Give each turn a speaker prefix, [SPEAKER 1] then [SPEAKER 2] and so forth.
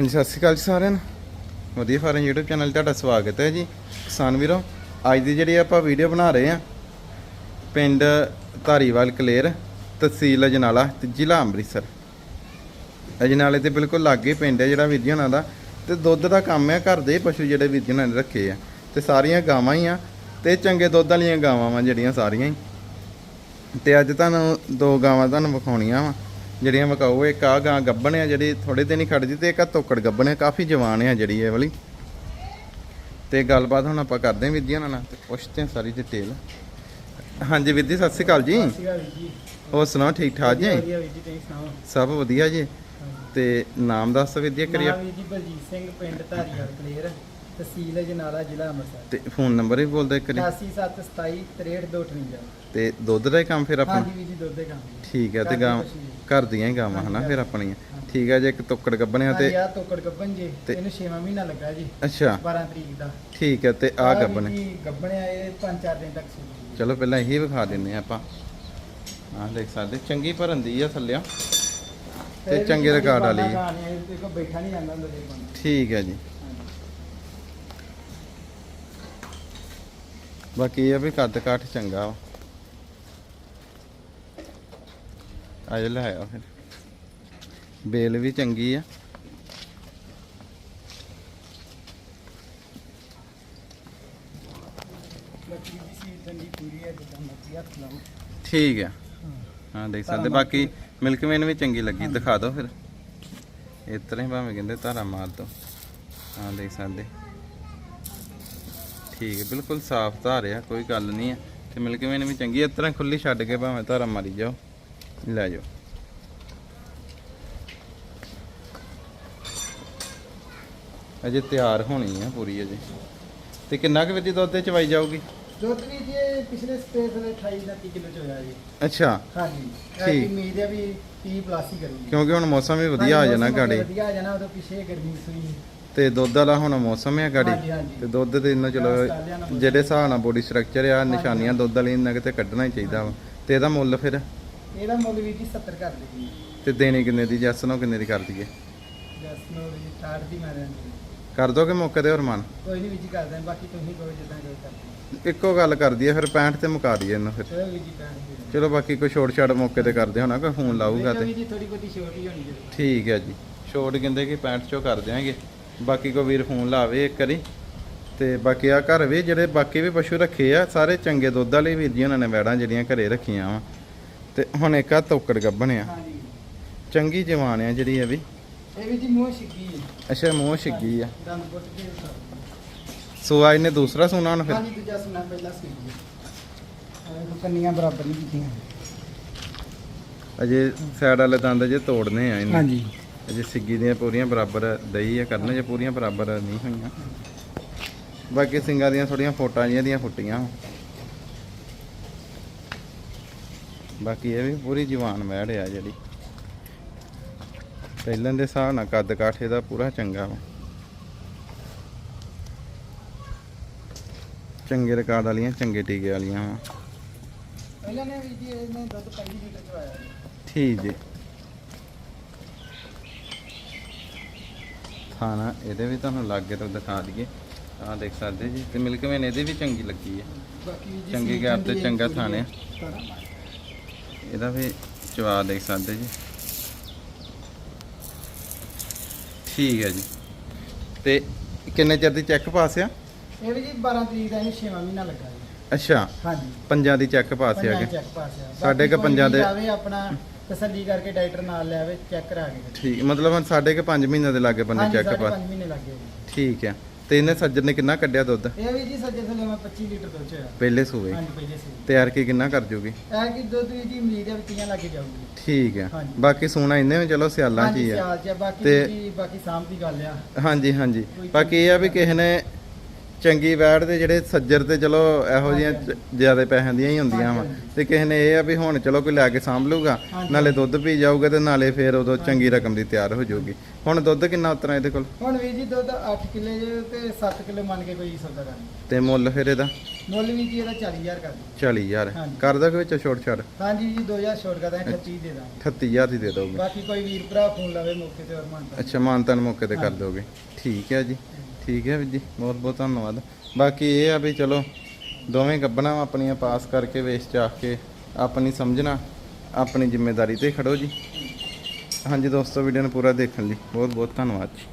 [SPEAKER 1] ਹਾਂਜੀ, ਸਤਿ ਸ਼੍ਰੀ ਅਕਾਲ ਜੀ ਸਾਰਿਆਂ ਨੂੰ। ਵਧੀਆ ਫਾਰਮ YouTube ਚੈਨਲ 'ਤੇ ਤੁਹਾਡਾ ਸਵਾਗਤ ਹੈ ਜੀ। ਕਿਸਾਨ ਵੀਰੋ, ਅੱਜ ਦੀ ਜਿਹੜੀ ਆਪਾਂ ਵੀਡੀਓ ਬਣਾ ਰਹੇ ਆ ਪਿੰਡ ਧਾਰੀਵਾਲ ਕਲੇਰ, ਤਹਿਸੀਲ ਅਜਨਾਲਾ ਤੇ ਜ਼ਿਲ੍ਹਾ ਅੰਮ੍ਰਿਤਸਰ। ਅਜਨਾਲੇ ਤੇ ਬਿਲਕੁਲ ਲਾਗੇ ਪਿੰਡ ਹੈ ਜਿਹੜਾ ਵੀਰ ਜੀ ਉਹਨਾਂ ਦਾ। ਤੇ ਦੁੱਧ ਦਾ ਕੰਮ ਹੈ, ਘਰ ਦੇ ਪਸ਼ੂ ਜਿਹੜੇ ਵੀਰ ਜੀ ਉਹਨਾਂ ਨੇ ਰੱਖੇ ਆ। ਤੇ ਸਾਰੀਆਂ ਗਾਵਾਂ ਹੀ ਆ, ਤੇ ਚੰਗੇ ਦੁੱਧ ਵਾਲੀਆਂ ਗਾਵਾਂ ਵਾ ਜਿਹੜੀਆਂ ਸਾਰੀਆਂ ਹੀ। ਤੇ ਅੱਜ ਤੁਹਾਨੂੰ ਦੋ ਗਾਵਾਂ ਤੁਹਾਨੂੰ ਵਿਖਾਉਣੀਆਂ ਵਾ। ਜਿਹੜੀਆਂ ਵਿਕਾਊ ਇੱਕ ਆ ਗਾਂ ਗੱਬਣ ਆ ਜਿਹੜੀ ਥੋੜੇ ਦਿਨ ਹੀ ਖੜਦੀ ਤੇ ਇੱਕ ਆ ਤੋਕੜ ਗੱਬਣ ਆ ਕਾਫੀ ਜਵਾਨ ਆ ਜਿਹੜੀ ਇਹ ਵਾਲੀ। ਤੇ ਗੱਲਬਾਤ ਹੁਣ ਆਪਾਂ ਕਰਦੇ ਹਾਂ ਵਿਦਿਆ ਨਾਲ ਤੇ ਪੁੱਛਦੇ ਹਾਂ ਸਾਰੀ ਡਿਟੇਲ ਹਾਂਜੀ ਵਿਦੀ ਸਤਿ ਸ਼੍ਰੀ ਅਕਾਲ ਜੀ। ਹੋਰ ਸੁਣਾਓ ਠੀਕ ਠਾਕ ਜੀ? ਸਭ ਵਧੀਆ ਜੀ। ਤੇ ਨਾਮ ਦੱਸ ਵਿਦਿਆ
[SPEAKER 2] ਨਾਮ ਵੀਰ ਜੀ ਬਲਜੀਤ ਸਿੰਘ ਪਿੰਡ ਧਾਰੀਵਾਲ ਕਲੇਰ ਤਹਿਸੀਲ ਜਨਾਲਾ ਜ਼ਿਲ੍ਹਾ ਅੰਮ੍ਰਿਤਸਰ।
[SPEAKER 1] ਤੇ ਫੋਨ ਨੰਬਰ ਵੀ ਬੋਲਦੇ ਕਰੀ
[SPEAKER 2] 8727 63258
[SPEAKER 1] ਤੇ ਦੁੱਧ ਦਾ ਕੰਮ ਫਿਰ ਆਪਣਾ
[SPEAKER 2] ਹਾਂਜੀ ਜੀ ਦੁੱਧ ਦੇ ਕੰਮ।
[SPEAKER 1] ਠੀਕ ਹੈ ਤੇ ਗਾਂ। ਘਰ ਦੀਆਂ ਹੀ ਗਾਵਾਂ ਹਨਾ ਫਿਰ ਆਪਣੀਆਂ। ਠੀਕ ਹੈ ਜੇ ਇੱਕ ਤੋਕੜ ਗੱਬਣਿਆ ਤੇ
[SPEAKER 2] ਆ ਤੋਕੜ ਗੱਬਨ ਜੀ
[SPEAKER 1] ਤੇ-
[SPEAKER 2] ਇਹਨੂੰ 6ਵਾਂ ਮਹੀਨਾ ਲੱਗਾ ਜੀ
[SPEAKER 1] ਅੱਛਾ।
[SPEAKER 2] 12 ਤਰੀਕ ਦਾ।
[SPEAKER 1] ਠੀਕ ਹੈ ਤੇ ਆ। ਗੱਬਣ
[SPEAKER 2] ਜੀ ਗੱਬਣਿਆ ਇਹ 5-4 ਦਿਨ ਤੱਕ ਸੀ
[SPEAKER 1] ਚਲੋ ਪਹਿਲਾਂ ਇਹੀ ਵਿਖਾ ਦਿੰਨੇ ਆ ਆਪਾਂ। ਆਹ ਦੇਖ ਸਕਦੇ ਚੰਗੀ ਭਰਨ ਦੀ ਆ ਥੱਲਿਆ ਤੇ ਚੰਗੇ ਰਿਕਾਰਡ ਵਾਲੀ ਹੈ।
[SPEAKER 2] ਤੇ ਕੋ ਬੈਠਾ ਨਹੀਂ ਜਾਂਦਾ ਹੁੰਦਾ ਜੀ ਬੰਦਾ।
[SPEAKER 1] ਠੀਕ ਹੈ ਜੀ। ਬਾਕੀ ਇਹ ਆ ਵੀ ਕੱਦ ਕਾਠ ਚੰਗਾ ਵਾ। ਆਜ ਲੈ ਆਇਆ ਫਿਰ। ਬੇਲ ਵੀ ਚੰਗੀ ਆ।
[SPEAKER 2] ਦੀ
[SPEAKER 1] ਠੀਕ ਆ। ਹਾਂ ਦੇਖ ਸਕਦੇ ਬਾਕੀ ਮਿਲਕ ਮੈਨ ਵੀ ਚੰਗੀ ਲੱਗੀ ਦਿਖਾ ਦਿਓ ਫਿਰ। ਇਸ ਤਰ੍ਹਾਂ ਹੀ ਭਾਵੇਂ ਕਹਿੰਦੇ ਧਾਰਾ ਮਾਰ ਦੋ ਹਾਂ ਦੇਖ ਸਕਦੇ। ਠੀਕ ਹੈ ਬਿਲਕੁਲ ਸਾਫ਼ ਧਾਰ ਆ ਕੋਈ ਗੱਲ ਨਹੀਂ ਹੈ ਤੇ ਮਿਲਕ ਮੈਨ ਵੀ ਚੰਗੀ ਇਸ ਤਰ੍ਹਾਂ ਖੁੱਲੀ ਛੱਡ ਕੇ ਭਾਵੇਂ ਧਾਰਾ ਮਾਰੀ ਜਾਓ। ਲੈ ਜਾਓ ਅਜੇ ਤਿਆਰ ਹੋਣੀ ਆ ਪੂਰੀ ਅਜੇ। ਤੇ ਕਿੰਨਾ ਕੁ ਵਿਧੀ ਦੁੱਧ ਤੇ ਚਵਾਈ ਜਾਊਗੀ?
[SPEAKER 2] ਦੁੱਧ ਵੀ ਜੀ ਪਿਛਲੇ ਸਪੇਸ ਦੇ 28 29 ਕਿਲੋ ਚ ਹੋਇਆ ਜੀ।
[SPEAKER 1] ਅੱਛਾ।
[SPEAKER 2] ਹਾਂਜੀ।
[SPEAKER 1] ਠੀਕ।
[SPEAKER 2] ਉਮੀਦ ਹੈ ਵੀ 30 ਪਲੱਸ ਹੀ ਕਰੂਗੀ।
[SPEAKER 1] ਕਿਉਂਕਿ ਹੁਣ ਮੌਸਮ ਵੀ ਵਧੀਆ ਆ
[SPEAKER 2] ਹਾਂਜੀ,
[SPEAKER 1] ਜਾਣਾ
[SPEAKER 2] ਮੌਸਮ
[SPEAKER 1] ਗਾੜੀ।
[SPEAKER 2] ਵਧੀਆ ਆ ਜਾਣਾ ਉਦੋਂ ਪਿਛੇ ਗਰਮੀ ਸੂਈ
[SPEAKER 1] ਤੇ ਦੁੱਧ ਵਾਲਾ ਹੁਣ ਮੌਸਮ ਹੈ ਗਾੜੀ।
[SPEAKER 2] ਹਾਂਜੀ।
[SPEAKER 1] ਤੇ ਦੁੱਧ ਦੇ ਇੰਨਾ ਚਲੋ ਜਿਹੜੇ ਹਿਸਾਬ ਨਾਲ ਬੋਡੀ ਸਟਰਕਚਰ ਆ ਨਿਸ਼ਾਨੀਆਂ ਦੁੱਧ ਵਾਲੀ ਇੰਨਾ ਕਿਤੇ ਕੱਢਣਾ ਹੀ ਚਾਹੀਦਾ ਵਾ। ਤੇ ਇਹਦਾ ਮੁੱਲ ਫਿਰ?
[SPEAKER 2] ਇਹਦਾ ਮੁੱਲ ਵੀ ਜੀ 70 ਕਰ ਦੇਗੀ
[SPEAKER 1] ਤੇ ਦੇਣੀ ਕਿੰਨੇ ਦੀ? ਜੱਸ ਨੂੰ ਕਿੰਨੇ ਦੀ ਕਰ ਦਈਏ?
[SPEAKER 2] ਜਸ ਨੋ ਜੀ 60 ਦੀ ਮੈਂ ਰਹਿੰਦੀ
[SPEAKER 1] ਕਰ ਦੋਗੇ ਮੌਕੇ ਤੇ ਹੋਰ ਮਨ?
[SPEAKER 2] ਕੋਈ ਨਹੀਂ ਵੀ ਜੀ ਕਰਦੇ ਹਾਂ, ਬਾਕੀ ਤੁਸੀਂ ਕੋਈ ਜਿੱਦਾਂ ਕੋਈ ਕਰਦੇ
[SPEAKER 1] ਇੱਕੋ ਗੱਲ ਕਰ ਦਈਏ ਫਿਰ 65 ਤੇ ਮੁਕਾ ਦਈਏ ਇਹਨੂੰ ਫਿਰ।
[SPEAKER 2] ਚਲੋ ਵੀ
[SPEAKER 1] ਬਾਕੀ ਕੋਈ ਛੋਟ ਛਾੜ ਮੌਕੇ ਤੇ ਕਰਦੇ ਹੋਣਾ ਕੋਈ ਫੋਨ ਲਾਊਗਾ
[SPEAKER 2] ਵੀ
[SPEAKER 1] ਤੇ
[SPEAKER 2] ਜੀ ਥੋੜੀ ਬਹੁਤੀ ਛੋਟੀ ਹੋਣੀ ਜੀ
[SPEAKER 1] ਠੀਕ ਹੈ ਜੀ। ਛੋਟ ਕਹਿੰਦੇ ਕਿ 65 ਚੋਂ ਕਰ ਦਿਆਂਗੇ। ਬਾਕੀ ਕੋਈ ਵੀਰ ਫੋਨ ਲਾਵੇ ਇੱਕ ਵਾਰੀ। ਤੇ ਬਾਕੀ ਆ ਘਰ ਵੀ ਜਿਹੜੇ ਬਾਕੀ ਵੀ ਪਸ਼ੂ ਰੱਖੇ ਆ ਸਾਰੇ ਚੰਗੇ ਦੁੱਧ ਵਾਲੇ ਵੀਰ ਜੀ ਉਹਨਾਂ ਨੇ ਵੈੜਾਂ ਜਿਹੜੀਆਂ ਘਰੇ ਰੱਖੀਆਂ ਵਾ। ਤੇ ਹੁਣ ਇੱਕ ਆ ਤੋਕੜ ਗੱਭਣ ਆ।
[SPEAKER 2] ਹਾਂਜੀ।
[SPEAKER 1] ਚੰਗੀ ਜਵਾਨ ਆ ਜਿਹੜੀ ਇਹ ਵੀ।
[SPEAKER 2] ਇਹ ਵੀ ਜੀ ਮੂੰਹ ਛਿੱਗੀ ਹੈ
[SPEAKER 1] ਅੱਛਾ ਮੂੰਹ ਛਿੱਗੀ ਆ।
[SPEAKER 2] ਦੰਦ ਪੁੱਟ ਕੇ
[SPEAKER 1] ਇਹਨੇ ਦੂਸਰਾ ਸੋਨਾ ਹੁਣ ਫਿਰ?
[SPEAKER 2] ਹਾਂਜੀ ਦੂਜਾ ਸੁਣਾ ਪਹਿਲਾਂ ਸੀ ਇਹ ਕੰਨੀਆਂ ਬਰਾਬਰ ਨਹੀਂ ਕੀਤੀਆਂ।
[SPEAKER 1] ਅਜੇ ਸਾਈਡ ਵਾਲੇ ਦੰਦ ਜੇ ਤੋੜਨੇ ਆ ਇਹਨੇ।
[SPEAKER 2] ਹਾਂਜੀ।
[SPEAKER 1] ਅਜੇ ਸਿੱਗੀ ਦੀਆਂ ਪੂਰੀਆਂ ਬਰਾਬਰ ਦਈ ਆ ਕਰਨ ਜੇ ਪੂਰੀਆਂ ਬਰਾਬਰ ਨਹੀਂ ਹੋਈਆਂ। ਬਾਕੀ ਸਿੰਗਾਂ ਦੀਆਂ ਥੋੜੀਆਂ ਫੋਟਾਂ ਜਿਹੀਆਂ ਦੀਆਂ ਫੁੱਟੀਆਂ। ਬਾਕੀ ਇਹ ਵੀ ਪੂਰੀ ਜਵਾਨ ਮੈੜ ਆ ਜਿਹੜੀ। ਪਹਿਲਾਂ ਦੇ ਹਿਸਾਬ ਨਾਲ ਕੱਦ ਕਾਠੇ ਦਾ ਪੂਰਾ ਚੰਗਾ ਵਾ। ਚੰਗੇ ਰਿਕਾਰਡ ਵਾਲੀਆਂ ਚੰਗੇ ਟੀਕੇ ਵਾਲੀਆਂ ਵਾ।
[SPEAKER 2] ਪਹਿਲਾਂ ਨੇ ਵੀ ਜੀ ਇਹਨੇ ਦੁੱਧ 5 ਲੀਟਰ ਚਵਾਇਆ
[SPEAKER 1] ਠੀਕ ਜੀ। ਖਾਣਾ ਇਹਦੇ ਵੀ ਤੁਹਾਨੂੰ ਲਾਗੇ ਤੋਂ ਦਿਖਾ ਦਈਏ। ਆਹ ਦੇਖ ਸਕਦੇ ਜੀ ਤੇ ਮਿਲਕ ਮੈਨ ਇਹਦੀ ਵੀ ਚੰਗੀ ਲੱਗੀ ਹੈ। ਚੰਗੀ ਗੈਪ ਤੇ ਚੰਗਾ ਥਾਣੇ। ਆ। ਇਹਦਾ ਵੀ ਚਵਾ ਦੇਖ ਸਕਦੇ ਜੀ। ਠੀਕ ਹੈ ਜੀ। ਤੇ ਕਿੰਨੇ ਚਿਰ ਦੀ ਚੈੱਕ ਪਾਸ ਆ?
[SPEAKER 2] ਇਹ ਵੀ ਜੀ 12 ਤਰੀਕ ਦਾ ਇਹਨੂੰ 6ਵਾਂ ਮਹੀਨਾ ਲੱਗਾ ਜੀ।
[SPEAKER 1] ਅੱਛਾ।
[SPEAKER 2] ਹਾਂਜੀ।
[SPEAKER 1] ਪੰਜਾਂ ਦੀ ਚੈੱਕ ਪਾਸ ਆ
[SPEAKER 2] ਚੈੱਕ ਪਾਸ ਆ।
[SPEAKER 1] ਸਾਡੇ ਕੁ ਪੰਜਾਂ ਦੇ-
[SPEAKER 2] ਆਵੇ ਆਪਣਾ ਤਸੱਲੀ ਕਰਕੇ ਡਾਕਟਰ ਨਾਲ ਲੈ ਆਵੇ ਚੈੱਕ ਕਰਾ ਕੇ।
[SPEAKER 1] ਠੀਕ ਮਤਲਬ ਹੁਣ ਸਾਡੇ ਕੇ 5 ਮਹੀਨੇ ਦੇ ਲਾਗੇ ਬੰਨੇ ਚੈੱਕ ਪਾਸ
[SPEAKER 2] ਪੰਜ ਮਹੀਨੇ ਲੱਗੇ
[SPEAKER 1] ਠੀਕ ਹੈ। ਤੇ ਇਹਨੇ ਸੱਜਣ ਨੇ ਕਿੰਨਾ ਕੱਢਿਆ ਦੁੱਧ?
[SPEAKER 2] ਇਹ ਵੀ ਜੀ ਸੱਜੇ ਥੱਲੇ ਮੈਂ 25 ਲੀਟਰ ਦੁੱਧ ਹੋਇਆ
[SPEAKER 1] ਪਹਿਲੇ ਸੂਏ।
[SPEAKER 2] ਹਾਂਜੀ ਪਹਿਲੇ ਸੀ
[SPEAKER 1] ਤਿਆਰ ਕੀ ਕਿੰਨਾ ਕਰ ਜੂਗੀ?
[SPEAKER 2] ਇਹ ਕਿ ਦੁੱਧ ਵੀ ਜੀ ਉਮੀਦ ਹੈ ਵੀ ਤੀਆਂ ਲੱਗੇ ਜਾਊਗੀ।
[SPEAKER 1] ਠੀਕ ਹੈ
[SPEAKER 2] ਹਾਂਜੀ।
[SPEAKER 1] ਬਾਕੀ ਸੋਨਾ ਇੰਨੇ ਵੀ ਚਲੋ ਸਿਆਲਾਂ 'ਚ
[SPEAKER 2] ਹਾਂਜੀ
[SPEAKER 1] ਹੀ ਆ।
[SPEAKER 2] ਸਿਆਲ ਚ ਆ, ਬਾਕੀ
[SPEAKER 1] ਤੇ-
[SPEAKER 2] ਜੀ ਬਾਕੀ ਸਾਂਭ ਦੀ ਗੱਲ ਆ।
[SPEAKER 1] ਹਾਂਜੀ ਹਾਂਜੀ। ਬਾਕੀ ਇਹ ਆ ਵੀ ਕਿਸੇ ਨੇ ਚੰਗੀ ਵੈੜ ਦੇ ਜਿਹੜੇ ਸੱਜਰ ਤੇ ਚਲੋ ਇਹੋ ਜਿਹੀਆਂ
[SPEAKER 2] ਹਾਂਜੀ,
[SPEAKER 1] ਜ਼ਿਆਦਾ ਪੈਸਿਆਂ ਦੀਆਂ ਹੀ ਹੁੰਦੀਆਂ ਵਾ। ਤੇ ਕਿਸੇ ਨੇ ਇਹ ਆ ਵੀ ਹੁਣ ਚਲੋ ਕੋਈ ਲੈ ਕੇ ਸਾਂਭ ਲੂਗਾ। ਨਾਲੇ ਦੁੱਧ ਪੀ ਜਾਊਗਾ ਤੇ ਨਾਲੇ ਫੇਰ ਉਦੋਂ ਚੰਗੀ ਰਕਮ ਦੀ ਤਿਆਰ ਹੋ ਜਾਊਗੀ। ਹੁਣ ਦੁੱਧ ਕਿੰਨਾ ਉਤਰਾ ਇਹਦੇ ਕੋਲ?
[SPEAKER 2] ਹੁਣ ਵੀਰ ਜੀ ਦੁੱਧ 8 ਕਿੱਲੇ ਤੇ 7 ਕਿੱਲੇ ਮੰਨ ਕੇ ਕੋਈ ਸੌਦਾ ਕਰਨਾ।
[SPEAKER 1] ਤੇ ਮੁੱਲ ਫਿਰ ਇਹਦਾ?
[SPEAKER 2] ਮੁੱਲ ਵੀ ਜੀ ਇਹਦਾ 40000 ਕਰ ਦਿਓ।
[SPEAKER 1] 40000
[SPEAKER 2] ਹਾਂਜੀ।
[SPEAKER 1] ਕਰਦਾ ਕੋਈ ਵਿੱਚ ਛੋਟ ਛੱਡ
[SPEAKER 2] ਹਾਂਜੀ ਜੀ 2000 ਛੋਟ ਕਰਦਾ 38 ਦੇ ਦਾਂਗੇ।
[SPEAKER 1] 38000 ਦੀ ਦੇ ਦੋਗੇ।
[SPEAKER 2] ਬਾਕੀ ਕੋਈ ਵੀਰ ਭਰਾ ਫੋਨ ਲਾਵੇ ਮੌਕੇ ਤੇ ਹੋਰ ਮੰਨਦਾ
[SPEAKER 1] ਅੱਛਾ ਮਾਨਤਨ ਮੌਕੇ ਤੇ ਕਰ। ਦੋਗੇ। ਠੀਕ ਹੈ ਜੀ। ਠੀਕ ਹੈ ਵੀਰ ਜੀ, ਬਹੁਤ ਬਹੁਤ ਧੰਨਵਾਦ। ਬਾਕੀ ਇਹ ਆ ਵੀ ਚਲੋ, ਦੋਵੇਂ ਗੱਬਣਾ ਆਪਣੀਆਂ ਪਾਸ ਕਰਕੇ ਵੇਸ 'ਚ ਆ ਕੇ ਆਪਣੀ ਸਮਝਣਾ, ਆਪਣੀ ਜ਼ਿੰਮੇਵਾਰੀ ਤੇ ਖੜੋ ਜੀ। ਹਾਂਜੀ ਦੋਸਤੋ ਵੀਡੀਓ ਨੂੰ ਪੂਰਾ ਦੇਖਣ ਲਈ ਬਹੁਤ ਬਹੁਤ ਧੰਨਵਾਦ ਜੀ।